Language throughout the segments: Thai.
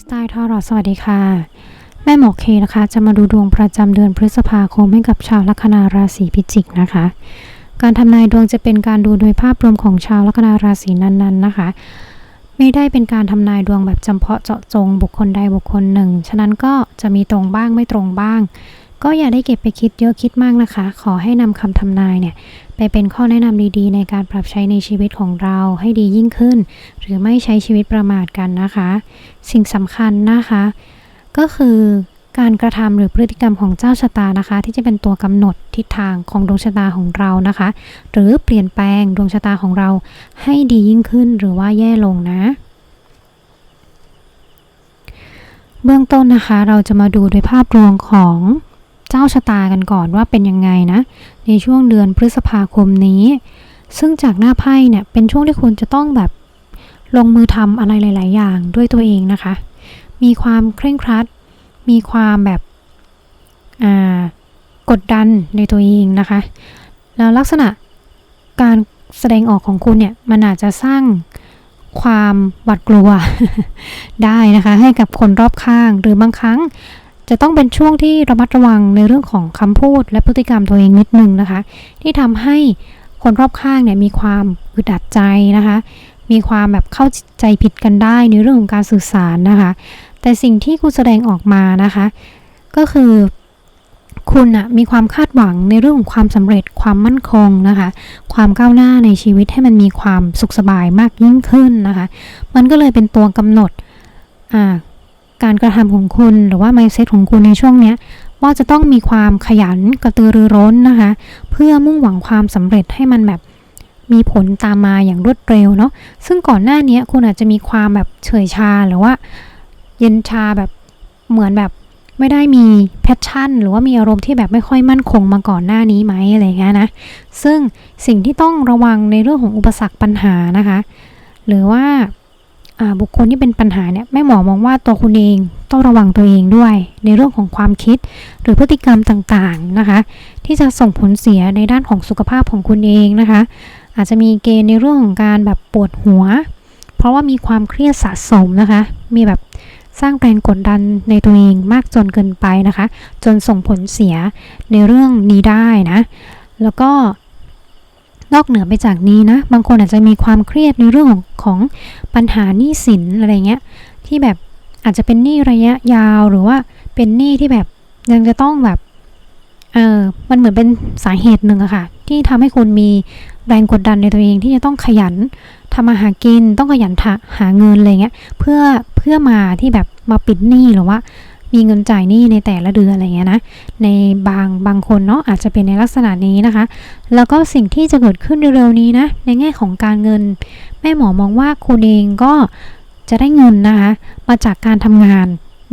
สไตล์ทอรอสวัสดีค่ะ แม่หมอเคนะคะ จะมาดูดวงประจำเดือนพฤษภาคมให้กับชาวลัคนาราศีพิจิกนะคะ การทำนายดวงจะเป็นการดูโดยภาพรวมของชาวลัคนาราศีนั้นๆนะคะ ไม่ได้เป็นการทำนายดวงแบบจำเพาะเจาะจงบุคคลใดบุคคลหนึ่ง ฉะนั้นก็จะมีตรงบ้างไม่ตรงบ้าง ก็อย่าได้เก็บไปคิดเยอะคิดมากนะคะ ขอให้นำคำทำนายเนี่ยไปเป็นข้อแนะนำดีๆ ในการปรับใช้ในชีวิตของเราให้ดียิ่งขึ้น หรือไม่ใช้ชีวิตประมาทกันนะคะ สิ่งสำคัญนะคะ ก็คือการกระทำหรือพฤติกรรมของเจ้าชะตานะคะ ที่จะเป็นตัวกำหนดทิศทางของดวงชะตาของเรานะคะ หรือเปลี่ยนแปลงดวงชะตาของเราให้ดียิ่งขึ้นหรือว่าแย่ลงนะ เบื้องต้นนะคะเราจะมาดูโดยภาพรวมของ เจ้าชะตากันก่อนว่าเป็นยังไงนะ ในช่วงเดือนพฤษภาคมนี้ ซึ่งจากหน้าไพ่เนี่ยเป็นช่วงที่คุณจะต้องแบบลงมือทำอะไรหลาย ๆ อย่างด้วยตัวเองนะคะ มีความเคร่งครัด มีความแบบอ่ากดดันในตัวเองนะคะ แล้วลักษณะการแสดงออกของคุณเนี่ยมันอาจจะสร้างความหวาดกลัวได้นะคะ ให้กับคนรอบข้างหรือบางครั้ง จะต้องเป็นช่วงที่ระมัดระวังในเรื่องของคำพูดและพฤติกรรมตัวเองนิดนึงนะคะ ที่ทำให้คนรอบข้างเนี่ยมีความอึดอัดใจนะคะ มีความแบบเข้าใจผิดกันได้ในเรื่องของการสื่อสารนะคะ แต่สิ่งที่คุณแสดงออกมานะคะ ก็คือคุณอะมีความคาดหวังในเรื่องของความสำเร็จความมั่นคงนะคะ ความก้าวหน้าในชีวิตให้มันมีความสุขสบายมากยิ่งขึ้นนะคะ มันก็เลยเป็นตัวกำหนดอ่า การกระทำของคุณหรือว่า mindset ของคุณในช่วงเนี้ยว่าจะต้องมีความขยันกระตือรือร้นนะคะ เพื่อมุ่งหวังความสำเร็จให้มันแบบมีผลตามมาอย่างรวดเร็วเนาะซึ่งก่อนหน้านี้คุณอาจจะมีความแบบเฉยชาหรือว่า เย็นชาแบบเหมือนแบบไม่ได้มีแพชชั่น หรือว่ามีอารมณ์ที่แบบไม่ค่อยมั่นคงมาก่อนหน้านี้ไหมอะไรเงี้ยนะซึ่งสิ่งที่ต้องระวังในเรื่องของอุปสรรคปัญหานะคะ หรือว่า บุคคลที่เป็นปัญหาเนี่ยแม่หมอมองว่าตัวคุณเองต้องระวังตัวเองด้วย ในเรื่องของความคิดหรือพฤติกรรมต่างๆนะคะ ที่จะส่งผลเสียในด้านของสุขภาพของคุณเองนะคะ อาจจะมีเกณฑ์ในเรื่องของการแบบปวดหัว เพราะว่ามีความเครียดสะสมนะคะ มีแบบสร้างแรงกดดันในตัวเองมากจนเกินไปนะคะ จนส่งผลเสียในเรื่องนี้ได้นะ แล้วก็ นอกเหนือไปจากนี้นะ บางคนอาจจะมีความเครียดในเรื่องของของปัญหาหนี้สินอะไรเงี้ย ที่แบบอาจจะเป็นหนี้ระยะยาวหรือว่าเป็นหนี้ที่แบบยังจะต้องแบบ เออมันเหมือนเป็นสาเหตุหนึ่งอะค่ะ ที่ทำให้คุณมีแรงกดดันในตัวเองที่จะต้องขยันทำมาหากินต้องขยันหาเงินอะไรเงี้ย เพื่อเพื่อมาที่แบบมาปิดหนี้หรือว่า มีเงินจ่ายหนี้ในแต่ละเดือนอะไรเงี้ยนะ ในบางบางคนเนาะอาจจะเป็นในลักษณะนี้นะคะ แล้วก็สิ่งที่จะเกิดขึ้นเร็วๆนี้นะ ในแง่ของการเงิน แม่หมอมองว่าคุณเองก็จะได้เงินนะคะ มาจากการทำงาน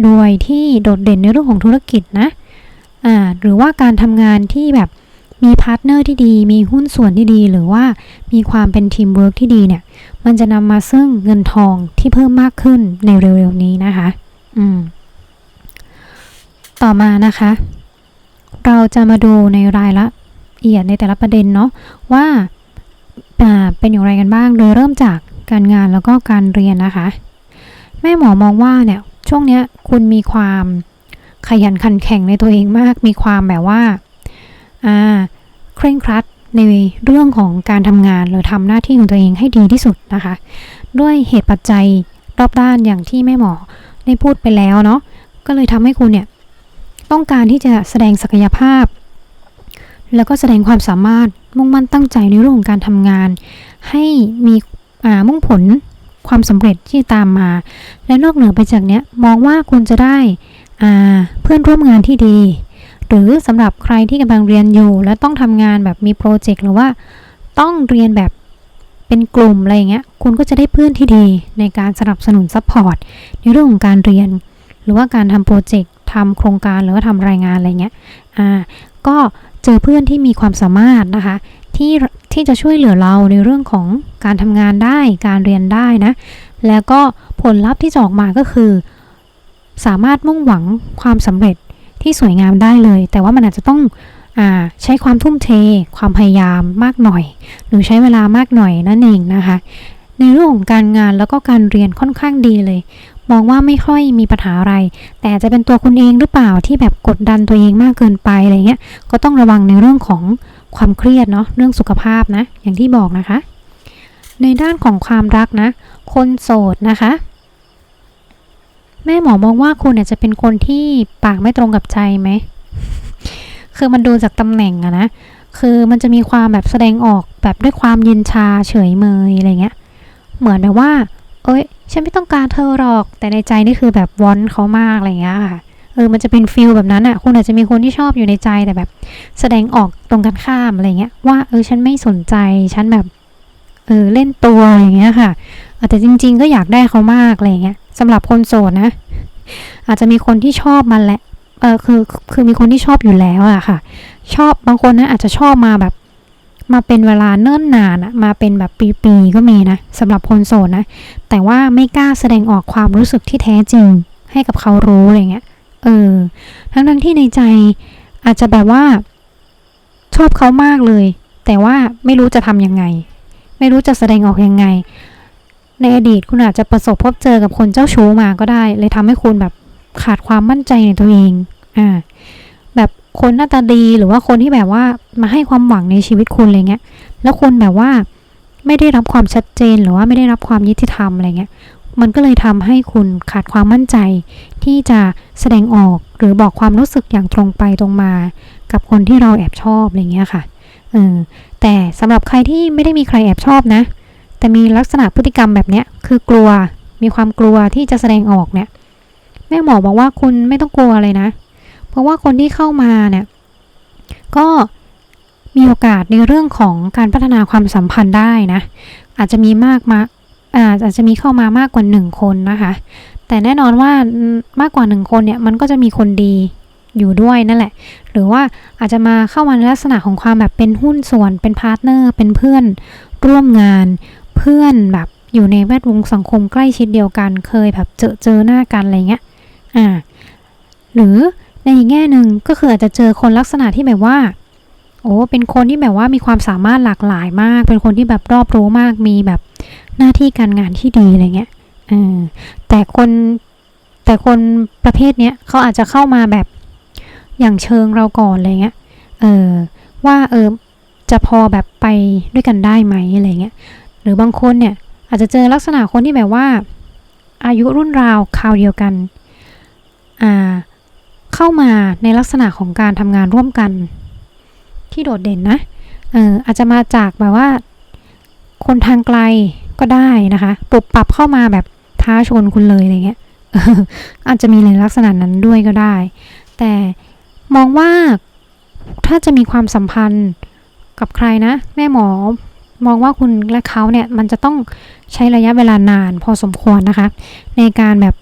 โดยที่โดดเด่นในเรื่องของธุรกิจนะอ่าหรือว่าการทำงานที่แบบมีพาร์ทเนอร์ที่ดี มีหุ้นส่วนที่ดี หรือว่ามีความเป็นทีมเวิร์กที่ดีเนี่ย มันจะนำมาซึ่งเงินทองที่เพิ่มมากขึ้นในเร็วๆนี้นะคะ มานะคะ เราจะมาดูในรายละเอียดในแต่ละประเด็นเนาะว่าเป็นอย่างไรกันบ้าง โดยเริ่มจากการงานแล้วก็การเรียนนะคะ แม่หมอมองว่าเนี่ยช่วงเนี้ยคุณมีความขยันขันแข็งในตัวเองมาก มีความแบบว่าเคร่งครัดในเรื่องของการทำงานหรือทำหน้าที่ของตัวเองให้ดีที่สุดนะคะ ด้วยเหตุปัจจัยรอบด้านอย่างที่แม่หมอได้พูดไปแล้วเนาะก็เลยทำให้คุณเนี่ย ต้องการที่จะแสดงศักยภาพ แล้วก็แสดงความสามารถมุ่งมั่นตั้งใจในเรื่องของการทำงาน ให้มีมุ่งผลความสำเร็จที่ตามมา และนอกเหนือไปจากนี้มองว่าคุณจะได้เพื่อนร่วมงานที่ดี หรือสำหรับใครที่กำลังเรียนอยู่ และต้องทำงานแบบมีโปรเจกต์หรือว่าต้องเรียนแบบเป็นกลุ่มอะไรเงี้ย คุณก็จะได้เพื่อนที่ดีในการสนับสนุนซัพพอร์ตในเรื่องของการเรียน รือว่าการทำโปรเจกต์ทำโครงการหรือว่าทำรายงานอะไรเงี้ยอ่าก็เจอเพื่อนที่มีความสามารถนะคะที่ที่จะช่วยเหลือเราในเรื่องของการทำงานได้การเรียนได้นะ แล้วก็ผลลัพธ์ที่จะออกมาก็คือ สามารถมุ่งหวังความสำเร็จที่สวยงามได้เลย แต่ว่ามันอาจจะต้องอใช้ความทุ่มเท ความพยายามมากหน่อย หรือใช้เวลามากหน่อยนั่นเองนะคะ ในเรื่องของการงานแล้วก็การเรียนค่อนข้างดีเลย มองว่าไม่ค่อยมีปัญหาอะไร แต่จจะเป็นตัวคุณเองหรือเปล่าที่แบบกดดันตัวเองมากเกินไปอะไรเงี้ย ก็ต้องระวังในเรื่องของความเครียดเนาะ เรื่องสุขภาพนะ อย่างที่บอกนะคะ ในด้านของความรักนะ คนโสดนะคะแม่หมอมองว่าคุณเนี่ยจะเป็นคนที่ปากไม่ตรงกับใจไหม คือมันดูจากตำแหน่งอะนะ คือมันจะมีความแบบแสดงออกแบบด้วยความเย็นชาเฉยเมยอะไรเงี้ย เหมือนแบบว่า เอ้ย ฉันไม่ต้องการเธอหรอก แต่ในใจนี่คือแบบวอนเขามากอะไรเงี้ยค่ะ เออ มันจะเป็นฟิลแบบนั้นอะคุณอาจจะมีคนที่ชอบอยู่ในใจแต่แบบ แสดงออกตรงกันข้ามอะไรเงี้ย ว่าเออ ฉันไม่สนใจ ฉันแบบ เออ เล่นตัวอะไรเงี้ยค่ะ แต่จริง ๆ ก็อยากได้เขามากอะไรเงี้ยสำหรับคนโสดนะ อาจจะมีคนที่ชอบมันแหละ เออคือ คือมีคนที่ชอบอยู่แล้วอะค่ะ ชอบบางคนนะอาจจะชอบมาแบบ มาเป็นเวลาเนิ่นนานอะมาเป็นแบบปีๆก็มีนะสำหรับคนโสดนะ แต่ว่าไม่กล้าแสดงออกความรู้สึกที่แท้จริง ให้กับเขารู้อะไรเงี้ยเออทั้งทั้งๆที่ในใจอาจจะแบบว่า ชอบเขามากเลย แต่ว่าไม่รู้จะทำยังไง ไม่รู้จะแสดงออกยังไง ในอดีตคุณอาจจะประสบพบเจอกับคนเจ้าชู้มาก็ได้ เลยทำให้คุณแบบขาดความมั่นใจในตัวเอง อ่า คนหน้าตาดีหรือว่าคนที่แบบว่ามาให้ความหวังในชีวิตคุณอะไรเงี้ย แล้วคุณแบบว่าไม่ได้รับความชัดเจนหรือว่าไม่ได้รับความยุติธรรมอะไรเงี้ย มันก็เลยทำให้คุณขาดความมั่นใจ ที่จะแสดงออกหรือบอกความรู้สึกอย่างตรงไปตรงมา กับคนที่เราแอบชอบอะไรเงี้ยค่ะเออแต่สำหรับใครที่ไม่ได้มีใครแอบชอบนะ แต่มีลักษณะพฤติกรรมแบบเนี้ยคือกลัวมีความกลัวที่จะแสดงออกเนี่ยแม่หมอบอกว่าคุณไม่ต้องกลัวเลยนะเราะว่าคนที่เข้ามาเนี่ยก็มีโอกาสในเรื่องของการพัฒนาความสัมพันธ์ได้นะอาจจะมีมากมาอาจจะมีเข้ามามากกว่าหนึ่งคนนะคะ แต่แน่นอนว่ามากกว่าหนึ่งคนเนี่ยมันก็จะมีคนดีอยู่ด้วยนั่นแหละ หรือว่าอาจจะมาเข้ามาในลักษณะของความแบบเป็นหุ้นส่วน เป็นพาร์ทเนอร์ เป็นเพื่อนร่วมงาน เพื่อนแบบอยู่ในแวดวงสังคมใกล้ชิดเดียวกัน เคยแบบเจอเจอหน้ากันอะไรเงี้ย อ่า หรือ ในอีกแง่หนึ่งก็คืออาจจะเจอคนลักษณะที่แบบว่า โอ้เป็นคนที่แบบว่ามีความสามารถหลากหลายมาก เป็นคนที่แบบรอบรู้มากมีแบบหน้าที่การงานที่ดีอะไรเงี้ยอแต่คนแต่คนประเภทเนี้ยเขาอาจจะเข้ามาแบบอย่างเชิงเราก่อนอะไรเงี้ย เออว่าเออจะพอแบบไปด้วยกันได้ไหมอะไรเงี้ย หรือบางคนเนี่ยอาจจะเจอลักษณะคนที่แบบว่า อายุรุ่นราวคราวเดียวกัน อ่า เข้ามาในลักษณะของการทำงานร่วมกัน ที่โดดเด่นนะเอออาจจะมาจากแบบว่า คนทางไกลก็ได้นะคะปรับปรับเข้ามาแบบท้าชนคุณเลยอะไรเงี้ยอออาจจะมีในลักษณะนั้นด้วยก็ได้ แต่มองว่าถ้าจะมีความสัมพันธ์กับใครนะ แม่หมอมองว่าคุณและเขาเนี่ยมันจะต้องใช้ระยะเวลานานพอสมควรนะคะ ในการแบบ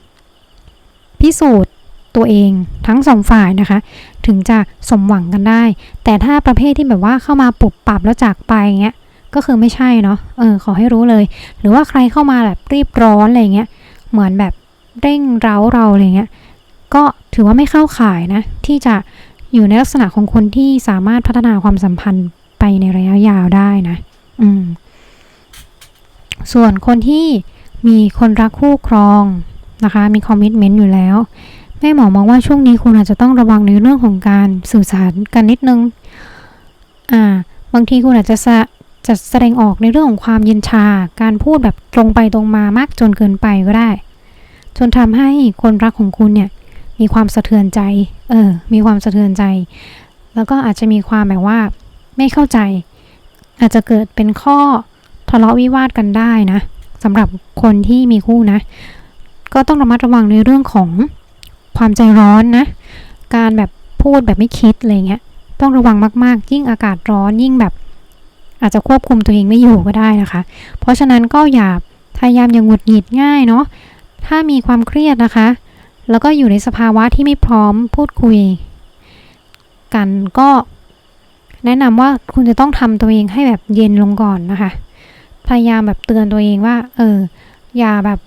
พิสูจน์ ตัวเองทั้งสองฝ่ายนะคะ ถึงจะสมหวังกันได้ แต่ถ้าประเภทที่แบบว่าเข้ามาปรับปรับแล้วจากไปเงี้ยก็คือไม่ใช่เนาะเออขอให้รู้เลย หรือว่าใครเข้ามาแบบรีบร้อนอะไรเงี้ยเหมือนแบบเร่งเร้าเราอะไรเงี้ยก็ถือว่าไม่เข้าข่ายนะ ที่จะอยู่ในลักษณะของคนที่สามารถพัฒนาความสัมพันธ์ไปในระยะยาวได้นะอืมส่วนคนที่มีคนรักคู่ครองนะคะ มีคอมมิชเมนต์อยู่แล้ว แม่หมอมองว่าช่วงนี้คุณอาจจะต้องระวังในเรื่องของการสื่อสารกันนิดนึง อ่า บางทีคุณอาจจะสะจะแสดงออกในเรื่องของความเย็นชา การพูดแบบตรงไปตรงมามากจนเกินไปก็ได้ จนทำให้คนรักของคุณเนี่ย มีความสะเทือนใจ เออ มีความสะเทือนใจ แล้วก็อาจจะมีความแบบว่า ไม่เข้าใจ อาจจะเกิดเป็นข้อทะเลาะวิวาทกันได้นะสำหรับคนที่มีคู่นะ ก็ต้องระมัดระวังในเรื่องของ ความใจร้อนนะ การแบบพูดแบบไม่คิดอะไรเงี้ย ต้องระวังมากๆ ยิ่งอากาศร้อนยิ่งแบบ อาจจะควบคุมตัวเองไม่อยู่ก็ได้นะคะ เพราะฉะนั้นก็อย่าพยายามอย่างหงุดหงิดง่ายเนาะ ถ้ามีความเครียดนะคะ แล้วก็อยู่ในสภาวะที่ไม่พร้อมพูดคุย กันก็แนะนำว่าคุณจะต้องทำตัวเองให้แบบเย็นลงก่อนนะคะ พยายามแบบเตือนตัวเองว่า เออ อย่าแบบ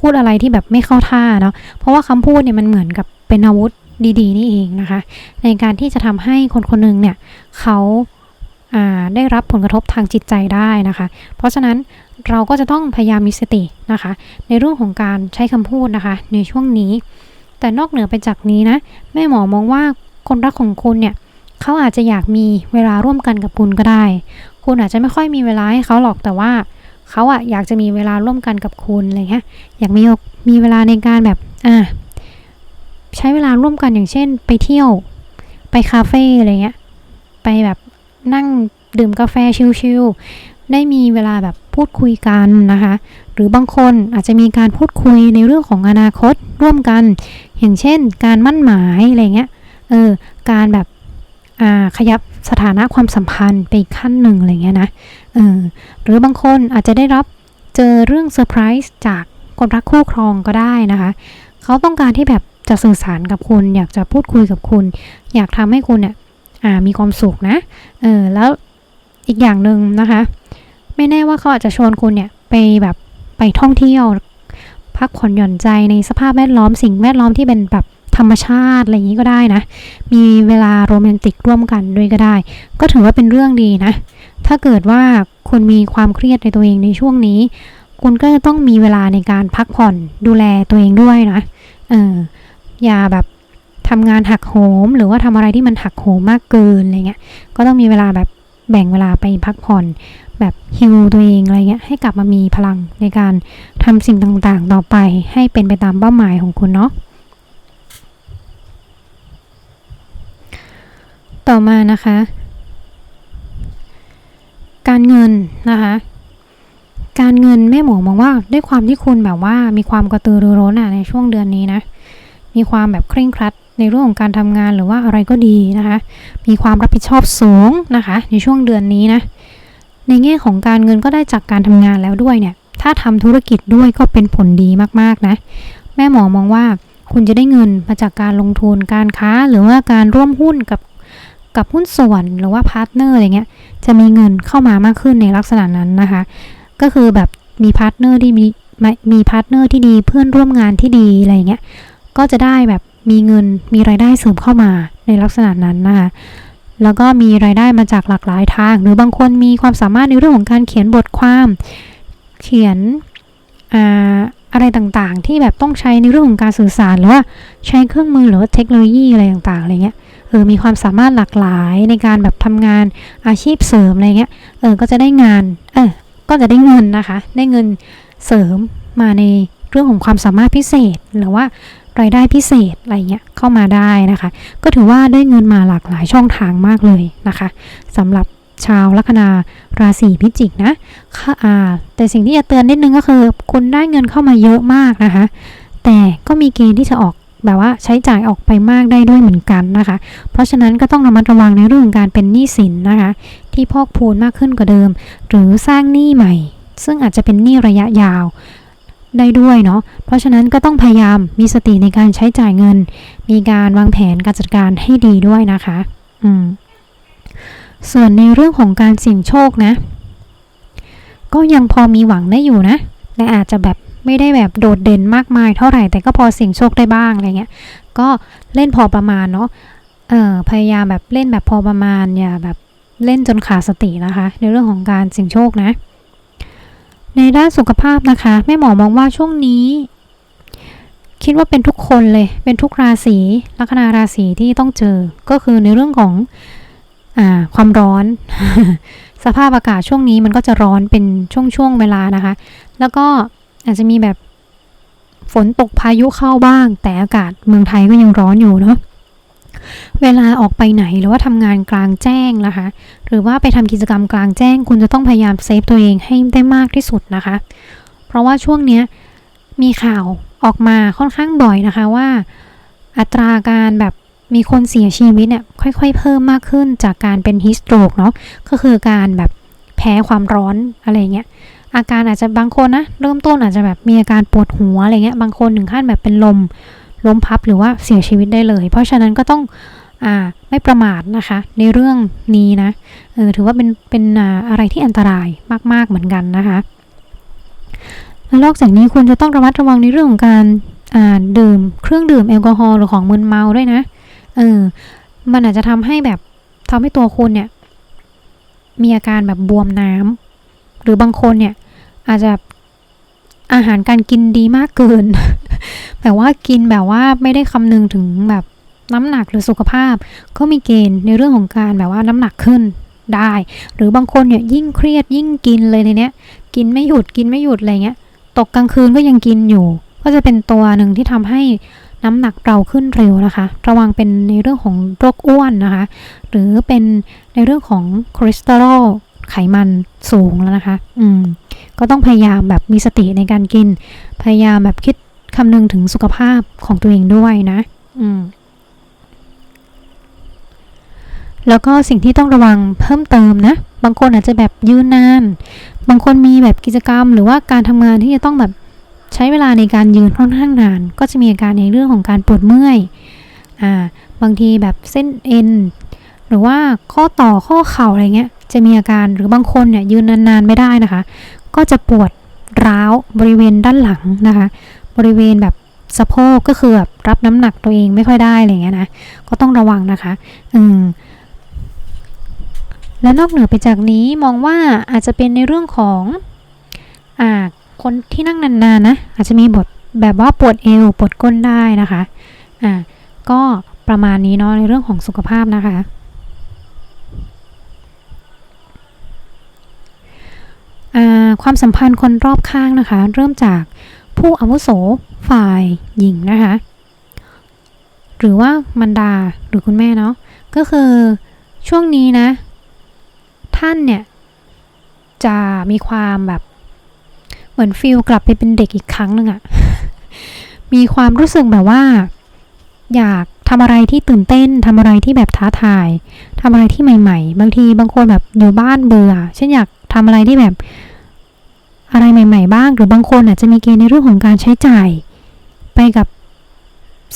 พูดอะไรที่แบบไม่เข้าท่าเนาะเพราะว่าคำพูดเนี่ยมันเหมือนกับเป็นอาวุธดีๆ นี่เองนะคะ ในการที่จะทำให้คนคนหนึงเนี่ยเขาอ่าได้รับผลกระทบทางจิตใจได้นะคะ เพราะฉะนั้นเราก็จะต้องพยายามมีสตินะคะ ในเรื่องของการใช้คำพูดนะคะ ในช่วงนี้ แต่นอกเหนือไปจากนี้นะแม่หมอมองว่าคนรักของคุณเนี่ยเขาอาจจะอยากมีเวลาร่วมกันกับคุณก็ได้ คุณอาจจะไม่ค่อยมีเวลาให้เขาหรอกแต่ว่า เขาอะอยากจะมีเวลาร่วมกันกับคุณอะไรเงี้ยอยากมีมีเวลาในการแบบอ่าใช้เวลาร่วมกันอย่างเช่น ไปเที่ยว ไปคาเฟ่อะไรเงี้ยไปแบบนั่งดื่มกาแฟชิลๆได้มีเวลาแบบพูดคุยกันนะคะ หรือบางคนอาจจะมีการพูดคุยในเรื่องของอนาคตร่วมกัน อย่างเช่น การมั่นหมายอะไรเงี้ยเออการแบบ ขยับสถานะความสัมพันธ์ไปอีกขั้นหนึ่งอะไรเงี้ยนะเออหรือบางคนอาจจะได้รับเจอเรื่องเซอร์ไพรส์จากคนรักคู่ครองก็ได้นะคะ เขาต้องการที่แบบจะสื่อสารกับคุณ อยากจะพูดคุยกับคุณ อยากทำให้คุณเนี่ยมีความสุขนะเออแล้วอีกอย่างหนึ่งนะคะ ไม่แน่ว่าเขาอาจจะชวนคุณเนี่ยไปแบบไปท่องเที่ยว พักผ่อนหย่อนใจในสภาพแวดล้อมสิ่งแวดล้อมที่เป็นแบบ ธรรมชาติอะไรอย่างนี้ก็ได้นะ มีเวลาโรแมนติกร่วมกันด้วยก็ได้ ก็ถือว่าเป็นเรื่องดีนะ ถ้าเกิดว่าคุณมีความเครียดในตัวเองในช่วงนี้ คุณก็จะต้องมีเวลาในการพักผ่อนดูแลตัวเองด้วยนะเอออย่าแบบทำงานหักโหม หรือว่าทำอะไรที่มันหักโหมมากเกินอะไรเงี้ย ก็ต้องมีเวลาแบบแบ่งเวลาไปพักผ่อนแบบฮิวตัวเองอะไรเงี้ยให้กลับมามีพลังในการทำสิ่งต่างๆ ต่อไปให้เป็นไปตามเป้าหมายของคุณเนาะ ต่อมานะคะ การเงินนะคะการเงินแม่หมอมองว่าด้วยความที่คุณแบบว่ามีความกระตือรือร้นอะในช่วงเดือนนี้นะ มีความแบบเคร่งครัดในเรื่องของการทำงานหรือว่าอะไรก็ดีนะคะ มีความรับผิดชอบสูงนะคะ ในช่วงเดือนนี้นะ ในแง่ของการเงินก็ได้จากการทำงานแล้วด้วยเนี่ย ถ้าทำธุรกิจด้วยก็เป็นผลดีมากๆนะ แม่หมอมองว่าคุณจะได้เงินมาจากการลงทุนการค้าหรือว่าการร่วมหุ้นกับ กับหุ้นส่วนหรือว่าพาร์ทเนอร์อะไรเงี้ยจะมีเงินเข้ามามากขึ้นในลักษณะนั้นนะคะ ก็คือแบบมีพาร์ทเนอร์ที่มีมีพาร์ทเนอร์ที่ดีเพื่อนร่วมงานที่ดีอะไรเงี้ยก็จะได้แบบมีเงินมีรายได้เสริมเข้ามาในลักษณะนั้นนะคะแล้วก็มีรายได้มาจากหลากหลายทาง หรือบางคนมีความสามารถในเรื่องของการเขียนบทความ เขียนอ่าอะไรต่างๆ ที่แบบต้องใช้ในเรื่องของการสื่อสารหรือว่าใช้เครื่องมือหรือว่าเทคโนโลยีอะไรต่างๆอะไรเงี้ย เออมีความสามารถหลากหลายในการแบบทำงานอาชีพเสริมอะไรเงี้ยเออก็จะได้งานเออก็จะได้เงินนะคะ ได้เงินเสริมมาในเรื่องของความสามารถพิเศษหรือว่ารายได้พิเศษอะไรเงี้ยเข้ามาได้นะคะ ก็ถือว่าได้เงินมาหลากหลายช่องทางมากเลยนะคะสำหรับชาวลัคนาราศีพิจิกนะค่ะแต่สิ่งที่จะเตือนนิดนึงก็คือคุณได้เงินเข้ามาเยอะมากนะคะ แต่ก็มีเกณฑ์ที่จะออก แบบว่าใช้จ่ายออกไปมากได้ด้วยเหมือนกันนะคะ เพราะฉะนั้นก็ต้องระมัดระวังในเรื่องการเป็นหนี้สินนะคะ ที่พอกพูนมากขึ้นกว่าเดิม หรือสร้างหนี้ใหม่ ซึ่งอาจจะเป็นหนี้ระยะยาวได้ด้วยเนาะ เพราะฉะนั้นก็ต้องพยายามมีสติในการใช้จ่ายเงิน มีการวางแผนการจัดการให้ดีด้วยนะคะ อืม ส่วนในเรื่องของการเสี่ยงโชคนะ ก็ยังพอมีหวังได้อยู่นะ แต่อาจจะแบบ ไม่ได้แบบโดดเด่นมากมายเท่าไหร่แต่ก็พอเสี่ยงโชคได้บ้างอะไรเงี้ยก็เล่นพอประมาณเนาะเออพยายามแบบเล่นแบบพอประมาณอย่าแบบเล่นจนขาดสตินะคะ ในเรื่องของการเสี่ยงโชคนะ ในด้านสุขภาพนะคะแม่หมอมองว่าช่วงนี้คิดว่าเป็นทุกคนเลย เป็นทุกราศี ลัคนาราศีที่ต้องเจอ ก็คือในเรื่องของอ่าความร้อน สภาพอากาศช่วงนี้มันก็จะร้อนเป็นช่วงๆเวลานะคะ แล้วก็ อาจจะมีแบบฝนตกพายุเข้าบ้าง แต่อากาศเมืองไทยก็ยังร้อนอยู่เนาะเวลาออกไปไหนหรือว่าทำงานกลางแจ้งนะคะ หรือว่าไปทำกิจกรรมกลางแจ้ง คุณจะต้องพยายามเซฟตัวเองให้ได้มากที่สุดนะคะ เพราะว่าช่วงนี้มีข่าวออกมาค่อนข้างบ่อยนะคะว่า อัตราการแบบมีคนเสียชีวิตเนี่ยค่อยๆ เพิ่มมากขึ้นจากการเป็นฮิสโตรกเนาะก็คือการแบบแพ้ความร้อนอะไรเงี้ย อาการอาจจะบางคนนะเริ่มต้นอาจจะแบบมีอาการปวดหัวอะไรเงี้ยบางคนถึงขั้นแบบเป็นลมล้มพับหรือว่าเสียชีวิตได้เลย เพราะฉะนั้นก็ต้องอ่าไม่ประมาทนะคะ ในเรื่องนี้นะเออถือว่าเป็นเป็นอ่าอะไรที่อันตรายมาก ๆเหมือนกันนะคะแล้วนอกจากนี้คุณจะต้องระมัดระวังในเรื่องของการอ่าดื่มเครื่องดื่มแอลกอฮอล์หรือของมึนเมาด้วยนะเออมันอาจจะทำให้แบบทำให้ตัวคุณเนี่ย มีอาการแบบบวมน้ำหรือบางคนเนี่ย อาจจะอาหารการกินดีมากเกิน แบบว่ากินแบบว่าไม่ได้คำนึงถึงแบบน้ำหนักหรือสุขภาพ ก็มีเกณฑ์ในเรื่องของการแบบว่าน้ำหนักขึ้นได้ หรือบางคนเนี่ยยิ่งเครียดยิ่งกินเลยในเนี้ย กินไม่หยุดกินไม่หยุดอะไรเงี้ย ตกกลางคืนก็ยังกินอยู่ ก็จะเป็นตัวหนึ่งที่ทำให้น้ำหนักเราขึ้นเร็วนะคะ ระวังเป็นในเรื่องของโรคอ้วนนะคะ หรือเป็นในเรื่องของคอเลสเตอรอล ไขมันสูงแล้วนะคะ อืม ก็ต้องพยายามแบบมีสติในการกิน พยายามแบบคิดคำนึงถึงสุขภาพของตัวเองด้วยนะ อืม แล้วก็สิ่งที่ต้องระวังเพิ่มเติมนะ บางคนอาจจะแบบยืนนาน บางคนมีแบบกิจกรรม หรือว่าการทำงานที่จะต้องแบบใช้เวลาในการยืนค่อนข้างนาน ก็จะมีอาการในเรื่องของการปวดเมื่อย อ่า บางทีแบบเส้นเอ็น หรือว่าข้อต่อข้อเข่าอะไรเงี้ย จะมีอาการหรือบางคนเนี่ยยืนนานๆไม่ได้นะคะ ก็จะปวดร้าวบริเวณด้านหลังนะคะ บริเวณแบบสะโพกก็คือแบบรับน้ำหนักตัวเองไม่ค่อยได้อะไรเงี้ยนะก็ต้องระวังนะคะ อืมและนอกเหนือไปจากนี้มองว่าอาจจะเป็นในเรื่องของอ่าคนที่นั่งนานๆนะอาจจะมีบทแบบว่าปวดเอวปวดก้นได้นะคะอ่าก็ประมาณนี้เนาะในเรื่องของสุขภาพนะคะอ่า ความสัมพันธ์คนรอบข้างนะคะ เริ่มจากผู้อาวุโสฝ่ายหญิงนะคะ หรือว่ามันดาหรือคุณแม่เนาะก็คือช่วงนี้นะ ท่านเนี่ย จะมีความแบบเหมือนฟิลกลับไปเป็นเด็กอีกครั้งหนึ่งอะมีความรู้สึกแบบว่า อยาก ทำอะไรที่ตื่นเต้นทำอะไรที่แบบท้าทายทำอะไรที่ใหม่ ๆ บางทีบางคนแบบอยู่บ้านเบื่อเช่นอยากทำอะไรที่แบบอะไรใหม่ ๆ บ้าง หรือบางคนอาจจะมีเกณฑ์ในเรื่องของการใช้จ่าย ไปกับ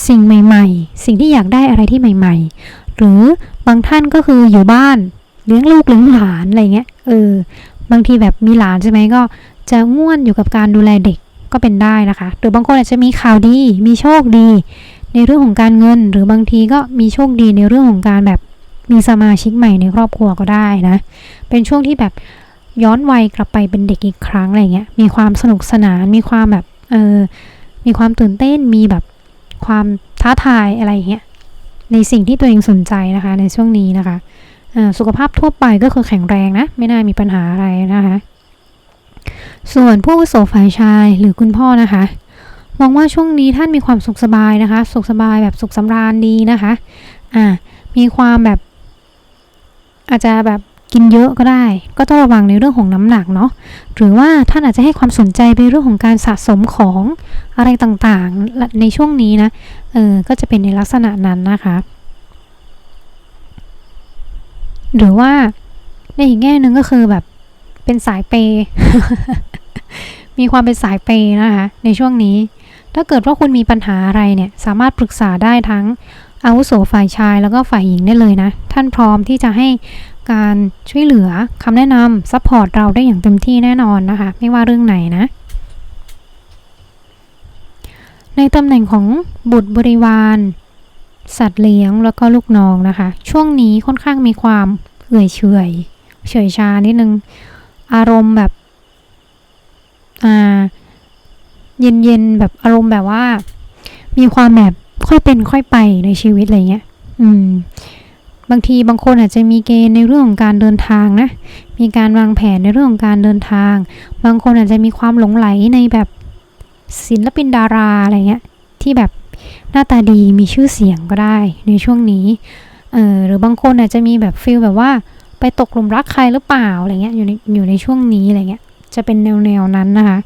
สิ่งใหม่ ๆ สิ่งที่อยากได้อะไรที่ใหม่ ๆ หรือบางท่านก็คืออยู่บ้านเลี้ยงลูกเลี้ยงหลานอะไรเงี้ยเออบางทีแบบมีหลานใช่ไหมก็จะง่วนอยู่กับการดูแลเด็กก็เป็นได้นะคะ หรือบางคนอาจจะมีข่าวดี มีโชคดี ในเรื่องของการเงิน หรือบางทีก็มีโชคดีในเรื่องของการแบบมีสมาชิกใหม่ในครอบครัวก็ได้นะ เป็นช่วงที่แบบย้อนวัยกลับไปเป็นเด็กอีกครั้งอะไรเงี้ย มีความสนุกสนาน มีความแบบเออมีความตื่นเต้น มีแบบความท้าทายอะไรเงี้ย ในสิ่งที่ตัวเองสนใจนะคะ ในช่วงนี้นะคะสุขภาพทั่วไปก็คือแข็งแรงนะ ไม่น่ามีปัญหาอะไรนะคะ ส่วนผู้วุโสฝ่ายชายหรือคุณพ่อนะคะ มองว่าช่วงนี้ท่านมีความสุขสบายนะคะ สุขสบายแบบสุขสำราญดีนะคะ อ่า มีความแบบ อาจจะแบบกินเยอะก็ได้ ก็ต้องระวังในเรื่องของน้ำหนักเนาะ หรือว่าท่านอาจจะให้ความสนใจไปเรื่องของการสะสมของอะไรต่างๆ ในช่วงนี้นะ เออ ก็จะเป็นในลักษณะนั้นนะคะ หรือว่าในอีกแง่หนึ่งก็คือแบบเป็นสายเป มีความเป็นสายเปนะคะ ในช่วงนี้ ถ้าเกิดว่าคุณมีปัญหาอะไรเนี่ยสามารถปรึกษาได้ทั้งอาวุโสฝ่ายชายแล้วก็ฝ่ายหญิงได้เลยนะ ท่านพร้อมที่จะให้การช่วยเหลือคำแนะนำซัพพอร์ตเราได้อย่างเต็มที่แน่นอนนะคะ ไม่ว่าเรื่องไหนนะ ในตำแหน่งของบุตรบริวาร สัตว์เลี้ยงแล้วก็ลูกน้องนะคะ ช่วงนี้ค่อนข้างมีความเอื่อยเฉยเฉยชานิดนึง อารมณ์แบบ อ่า เย็นๆแบบอารมณ์แบบว่า มีความแบบค่อยเป็นค่อยไปในชีวิตอะไรเงี้ย อืม บางทีบางคนอาจจะมีเกณฑ์ในเรื่องของการเดินทางนะ มีการวางแผนในเรื่องของการเดินทาง บางคนอาจจะมีความหลงไหลในแบบศิลปินดาราอะไรเงี้ย ที่แบบหน้าตาดีมีชื่อเสียงก็ได้ในช่วงนี้ เออหรือบางคนอาจจะมีแบบฟิลแบบว่าไปตกหลุมรักใครหรือเปล่าอะไรเงี้ยอยู่ในอยู่ในช่วงนี้อะไรเงี้ยจะเป็นแนวแนวนั้นนะคะ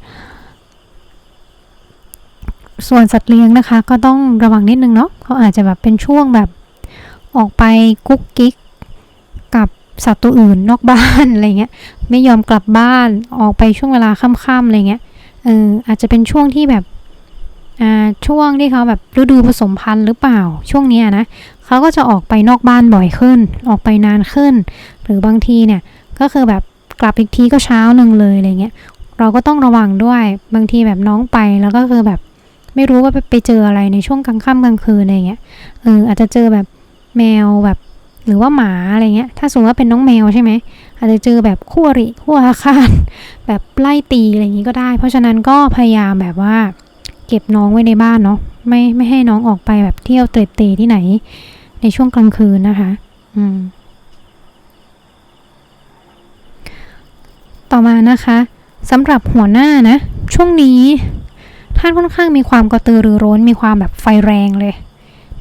ส่วนสัตว์เลี้ยงนะคะ ก็ต้องระวังนิดนึงเนาะเขาอาจจะแบบเป็นช่วงแบบออกไปกุ๊กกิ๊กกับสัตว์ตัวอื่นนอกบ้านอะไรเงี้ยไม่ยอมกลับบ้านออกไปช่วงเวลาค่ำๆอะไรเงี้ยเอออาจจะเป็นช่วงที่แบบอ่าช่วงที่เขาแบบฤดูผสมพันธุ์หรือเปล่าช่วงนี้นะเขาก็จะออกไปนอกบ้านบ่อยขึ้น ออกไปนานขึ้น หรือบางทีเนี่ยก็คือแบบกลับอีกทีก็เช้าหนึ่งเลยอะไรเงี้ยเราก็ต้องระวังด้วยบางทีแบบน้องไปแล้วก็คือแบบ ไม่รู้ว่าไปไปเจออะไรในช่วงกลางค่ำกลางคืนอะไรเงี้ยเอออาจจะเจอแบบแมวแบบหรือว่าหมาอะไรเงี้ย ถ้าสมมติว่าเป็นน้องแมวใช่ไหมอาจจะเจอแบบคู่อริคู่อาฆาตแบบไล่ตีอะไรอย่างนี้ก็ได้ เพราะฉะนั้นก็พยายามแบบว่า เก็บน้องไว้ในบ้านเนาะไม่ไม่ให้น้องออกไปแบบเที่ยวเตะเตที่ไหน ในช่วงกลางคืนนะคะ อืม ต่อมานะคะสำหรับหัวหน้านะ ช่วงนี้ ท่านค่อนข้างมีความกระตือรือร้นมีความแบบไฟแรงเลย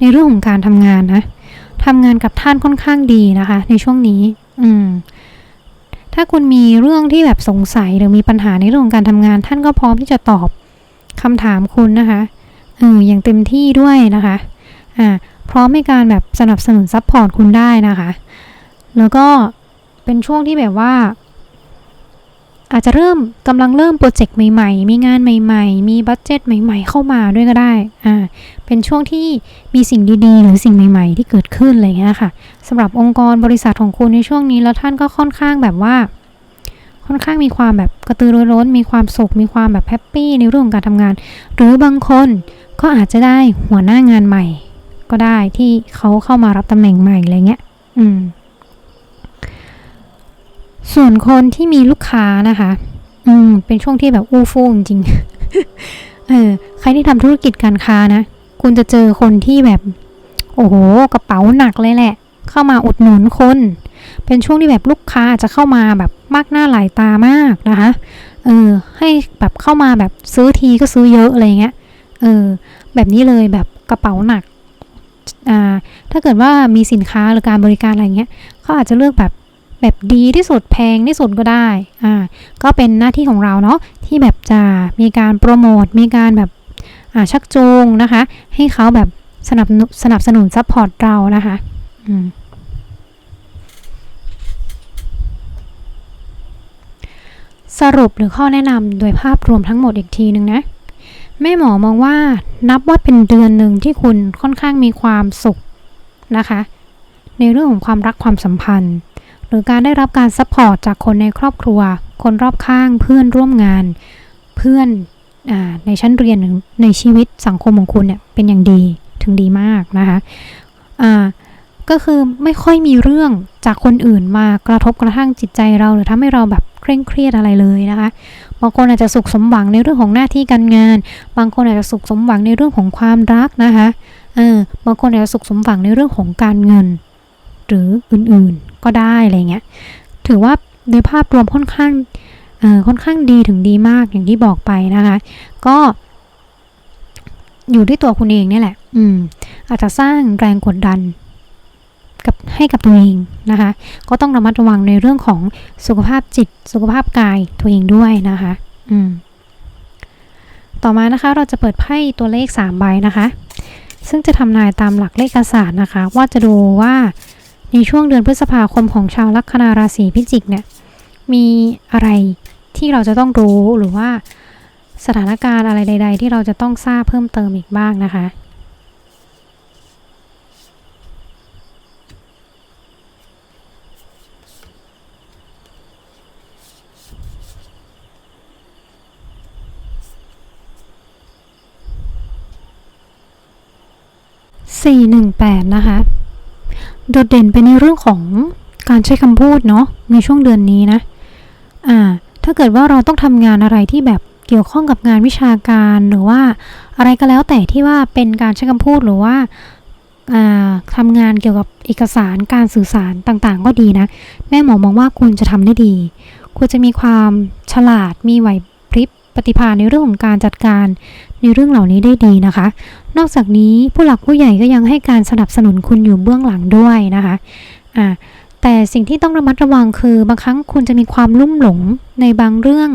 ในเรื่องของการทำงานนะทำงานกับท่านค่อนข้างดีนะคะ ในช่วงนี้ อืม ถ้าคุณมีเรื่องที่แบบสงสัยหรือมีปัญหาในเรื่องของการทำงาน ท่านก็พร้อมที่จะตอบคำถามคุณนะคะเอออย่างเต็มที่ด้วยนะคะ อ่า พร้อมในการแบบสนับสนุนซัพพอร์ตคุณได้นะคะ แล้วก็เป็นช่วงที่แบบว่า อาจจะเริ่มกำลังเริ่มโปรเจกต์ใหม่ๆ มีงานใหม่ ๆ มีบัตเจ็ตใหม่ ๆ เข้ามาด้วยก็ได้ อ่า เป็นช่วงที่มีสิ่งดีๆ หรือสิ่งใหม่ ๆ ที่เกิดขึ้นอะไรเงี้ยค่ะสำหรับองค์กรบริษัทของคุณในช่วงนี้แล้วท่านก็ค่อนข้างแบบว่า ค่อนข้างมีความแบบกระตือรือร้น มีความสุข มีความแบบแฮปปี้ในเรื่องของการทำงาน หรือบางคนก็อาจจะได้หัวหน้างานใหม่ ก็ได้ที่เขาเข้ามารับตำแหน่งใหม่อะไรเงี้ย อืม ส่วนคนที่มีลูกค้านะคะ อืม เป็นช่วงที่แบบอู้ฟู่จริงๆเออ ใครที่ทำธุรกิจการค้านะ คุณจะเจอคนที่แบบ โอ้โห กระเป๋าหนักเลยแหละ เข้ามาอุดหนุนคน เป็นช่วงที่แบบลูกค้าอาจจะเข้ามาแบบมากหน้าหลายตามากนะคะ เออ ให้แบบเข้ามาแบบซื้อทีก็ซื้อเยอะอะไรเงี้ย เออ แบบนี้เลยแบบกระเป๋าหนัก อ่า ถ้าเกิดว่ามีสินค้าหรือการบริการอะไรเงี้ยเขาอาจจะเลือกแบบ แบบดีที่สุดแพงที่สุดก็ได้อ่าก็เป็นหน้าที่ของเราเนาะที่แบบจะมีการโปรโมทมีการแบบอ่าชักจูงนะคะ ให้เขาแบบสนับสนับสนุนซัพพอร์ตเรานะคะอืมสรุปหรือข้อแนะนำโดยภาพรวมทั้งหมดอีกทีหนึ่งนะ แม่หมอมองว่านับว่าเป็นเดือนหนึ่งที่คุณค่อนข้างมีความสุขนะคะ ในเรื่องของความรักความสัมพันธ์ หรือการได้รับการซัพพอร์ตจากคนในครอบครัว คนรอบข้างเพื่อนร่วมงาน เพื่อนอในชั้นเรียนในชีวิตสังคมของคุณเนี่ยเป็นอย่างดีถึงดีมากนะคะก็คือไม่ค่อยมีเรื่องจากคนอื่นมากระทบกระทั่งจิตใจเรา หรือทำให้เราแบบเคร่งเครียดอะไรเลยนะคะบางคนอาจจะสุขสมหวังในเรื่องของหน้าที่การงาน บางคนอาจจะสุขสมหวังในเรื่องของความรักนะคะเออบางคนอาจจะสุขสมหวังในเรื่องของการเงิน หรืออื่นๆ ก็ได้อะไรเงี้ยถือว่าโดยภาพรวมค่อนข้างค่อนข้างดีถึงดีมากอย่างที่บอกไปนะคะ ก็อยู่ที่ตัวคุณเองเนี่ยแหละ อืม อาจจะสร้างแรงกดดัน กับให้กับตัวเองนะคะ ก็ต้องระมัดระวังในเรื่องของสุขภาพจิต สุขภาพกายตัวเองด้วยนะคะ อืม ต่อมานะคะ เราจะเปิดไพ่ตัวเลข3ใบนะคะ ซึ่งจะทำนายตามหลักเลขศาสตร์นะคะ ว่าจะดูว่า ในช่วงเดือนพฤษภาคมของชาวลัคนาราศีพิจิกเนี่ยมีอะไรที่เราจะต้องรู้หรือว่าสถานการณ์อะไรใด ๆ ที่เราจะต้องทราบเพิ่มเติมอีกบ้างนะคะ 418 นะคะ โดดเด่นไปในเรื่องของการใช้คำพูดเนาะในช่วงเดือนนี้นะอ่าถ้าเกิดว่าเราต้องทำงานอะไรที่แบบเกี่ยวข้องกับงานวิชาการหรือว่าอะไรก็แล้วแต่ที่ว่าเป็นการใช้คำพูดหรือว่าทำงานเกี่ยวกับเอกสารการสื่อสารต่างๆ ก็ดีนะ แม่หมอมองว่าคุณจะทำได้ดี คุณจะมีความฉลาดมีไหว ปฏิภาณในเรื่องของการจัดการในเรื่องเหล่านี้ได้ดีนะคะ นอกจากนี้ผู้หลักผู้ใหญ่ก็ยังให้การสนับสนุนคุณอยู่เบื้องหลังด้วยนะคะอ่าแต่สิ่งที่ต้องระมัดระวังคือบางครั้งคุณจะมีความลุ่มหลงในบางเรื่อง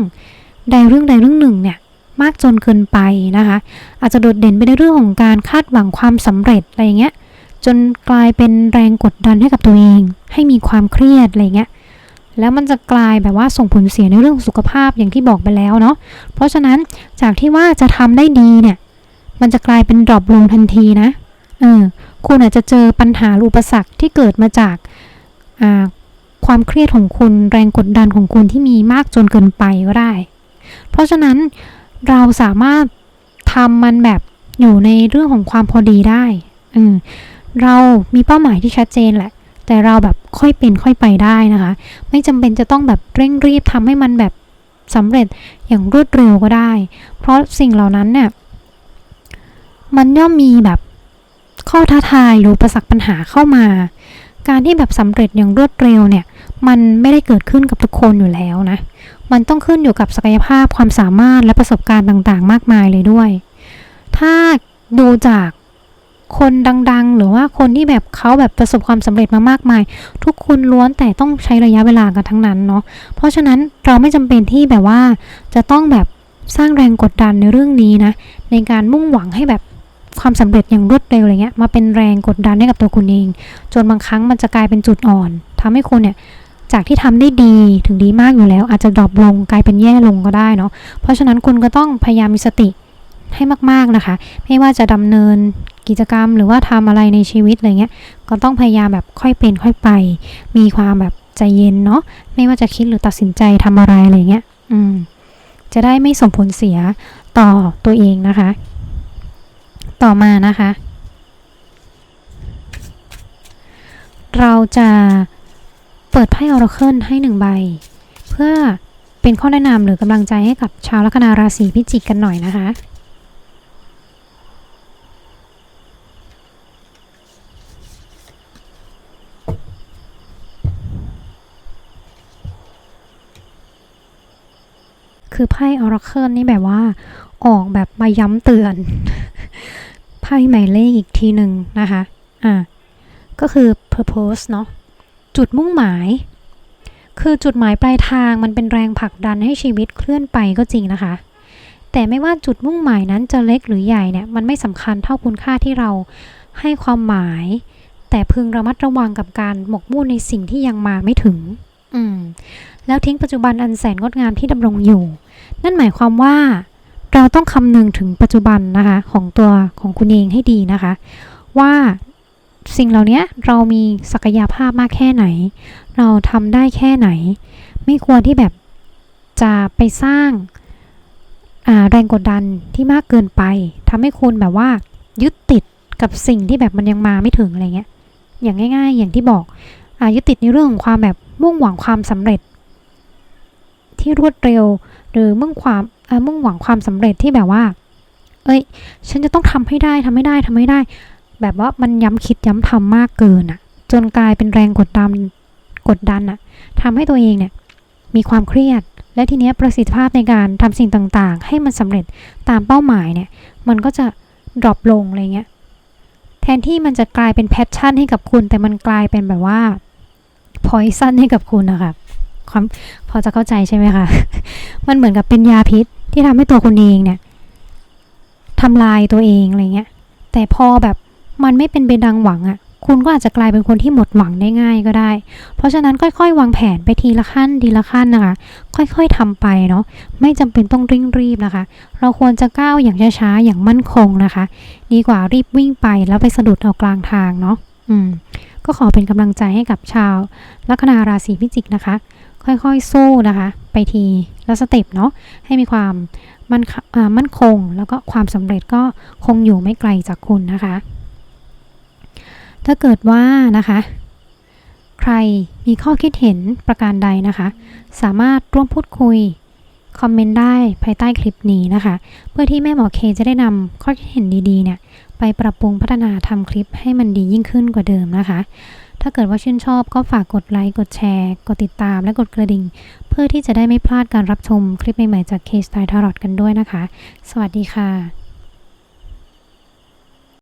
ใดเรื่องใดเรื่องหนึ่งเนี่ยมากจนเกินไปนะคะ อาจจะโดดเด่นไปในเรื่องของการคาดหวังความสำเร็จอะไรเงี้ยจนกลายเป็นแรงกดดันให้กับตัวเอง ให้มีความเครียดอะไรเงี้ย แล้วมันจะกลายแบบว่าส่งผลเสียในเรื่องสุขภาพอย่างที่บอกไปแล้วเนาะ เพราะฉะนั้นจากที่ว่าจะทำได้ดีเนี่ย มันจะกลายเป็นดรอปลงทันทีนะ เออ คุณอาจจะเจอปัญหาอุปสรรคที่เกิดมาจากอ่าความเครียดของคุณแรงกดดันของคุณที่มีมากจนเกินไปก็ได้ เพราะฉะนั้นเราสามารถทำมันแบบอยู่ในเรื่องของความพอดีได้เออเรามีเป้าหมายที่ชัดเจนแหละ แต่เราแบบค่อยเป็นค่อยไปได้นะคะ ไม่จำเป็นจะต้องแบบเร่งรีบทำให้มันแบบสำเร็จอย่างรวดเร็วก็ได้ เพราะสิ่งเหล่านั้นเนี่ยมันย่อมมีแบบข้อท้าทายหรือประสักปัญหาเข้ามา การที่แบบสำเร็จอย่างรวดเร็วเนี่ย มันไม่ได้เกิดขึ้นกับทุกคนอยู่แล้วนะ มันต้องขึ้นอยู่กับศักยภาพความสามารถและประสบการณ์ต่างๆ มากมายเลยด้วย ถ้าดูจาก คนดังๆ หรือว่าคนที่แบบเขาแบบประสบความสำเร็จมามากมาย ทุกคนล้วนแต่ต้องใช้ระยะเวลากันทั้งนั้นเนาะเพราะฉะนั้นเราไม่จำเป็นที่แบบว่าจะต้องแบบสร้างแรงกดดันในเรื่องนี้นะ ในการมุ่งหวังให้แบบความสำเร็จอย่างรวดเร็วอะไรเงี้ยมาเป็นแรงกดดันให้กับตัวคุณเอง จนบางครั้งมันจะกลายเป็นจุดอ่อนทำให้คุณเนี่ยจากที่ทำได้ดีถึงดีมากอยู่แล้ว อาจจะดรอปลงกลายเป็นแย่ลงก็ได้เนาะเพราะฉะนั้นคุณก็ต้องพยายามมีสติให้มากๆนะคะ ไม่ว่าจะดำเนิน กิจกรรม หรือว่าทำอะไรในชีวิตอะไรเงี้ย ก็ต้องพยายามแบบค่อยเป็นค่อยไป มีความแบบใจเย็นเนาะ ไม่ว่าจะคิดหรือตัดสินใจทำอะไรอะไรเงี้ย อืม จะได้ไม่ส่งผลเสียต่อตัวเองนะคะ ต่อมานะคะ เราจะเปิดไพ่ออราเคิลให้หนึ่งใบ เพื่อเป็นข้อแนะนำหรือกำลังใจให้กับชาวลัคนาราศีพิจิกกันหน่อยนะคะ คือไพ่ออราเคิลนี่แบบว่า ออกแบบมาย้ำเตือน ไพ่หมายเลขอีกทีหนึ่งนะคะ อ่า ก็คือ purpose เนาะ จุดมุ่งหมาย คือจุดหมายปลายทางมันเป็นแรงผลักดันให้ชีวิตเคลื่อนไปก็จริงนะคะ แต่ไม่ว่าจุดมุ่งหมายนั้นจะเล็กหรือใหญ่เนี่ย มันไม่สำคัญเท่าคุณค่าที่เราให้ความหมาย แต่พึงระมัดระวังกับการหมกมุ่นในสิ่งที่ยังมาไม่ถึง อืม แล้วทิ้งปัจจุบันอันแสนงดงามที่ดำรงอยู่ นั่นหมายความว่า เราต้องคำนึงถึงปัจจุบันนะคะ ของตัวของคุณเองให้ดีนะคะ ว่าสิ่งเหล่านี้เรามีศักยภาพมากแค่ไหน เราทำได้แค่ไหน ไม่ควรที่แบบจะไปสร้างแรงกดดันที่มากเกินไปทำให้คุณแบบว่า ยึดติดกับสิ่งที่แบบมันยังมาไม่ถึงอะไรเงี้ยอย่างง่าย ๆ อย่างที่บอก ยึดติดในเรื่องของความแบบมุ่งหวังความสำเร็จ ที่รวดเร็ว หรือมุ่งความมุ่งหวังความสำเร็จที่แบบว่า เอ้ย ฉันจะต้องทำให้ได้ทำให้ได้ทำให้ได้ แบบว่ามันย้ำคิดย้ำทำมากเกินอะจนกลายเป็นแรงกดดันกดดันอะทำให้ตัวเองเนี่ย มีความเครียด และทีเนี้ยประสิทธิภาพในการทำสิ่งต่างๆ ให้มันสำเร็จตามเป้าหมายเนี่ย มันก็จะดรอปลงอะไรเงี้ย แทนที่มันจะกลายเป็นแพชชั่นให้กับคุณ แต่มันกลายเป็นแบบว่าพอยซันให้กับคุณนะคะความพอจะเข้าใจใช่ไหมคะ มันเหมือนกับเป็นยาพิษที่ทำให้ตัวคุณเองเนี่ยทำลายตัวเองอะไรเงี้ย แต่พอแบบมันไม่เป็นไปดังหวังอะ่ะ คุณก็อาจจะกลายเป็นคนที่หมดหวังได้ง่ายก็ได้ เพราะฉะนั้นค่อยๆ วางแผนไปทีละขั้นทีละขั้นนะคะ ค่อยๆทำไปเนาะ ไม่จำเป็นต้องริ่งรีบนะคะ เราควรจะก้าวอย่างช้าๆ อย่างมั่นคงนะคะ ดีกว่ารีบวิ่งไปแล้วไปสะดุดเอากลางทางเนาะ อืม ก็ขอเป็นกำลังใจให้กับชาวลัคนาราศีพิจิกนะคะ ค่อยๆ สู้นะคะ ไปทีละสเต็ปเนาะ ให้มีความมันมั่นคง แล้วก็ความสำเร็จก็คงอยู่ไม่ไกลจากคุณนะคะ ถ้าเกิดว่านะคะ ใครมีข้อคิดเห็นประการใดนะคะ สามารถร่วมพูดคุยคอมเมนต์ได้ภายใต้คลิปนี้นะคะ เพื่อที่แม่หมอเคจะได้นำข้อคิดเห็นดีๆเนี่ยไปปรับปรุงพัฒนาทำคลิปให้มันดียิ่งขึ้นกว่าเดิมนะคะ ถ้าเกิดว่าชื่นชอบก็ฝากกดไลค์กดแชร์ กดติดตามและกดกระดิ่ง เพื่อที่จะได้ไม่พลาดการรับชมคลิปใหม่ๆจาก K-Style Tarot กันด้วยนะคะ สวัสดีค่ะ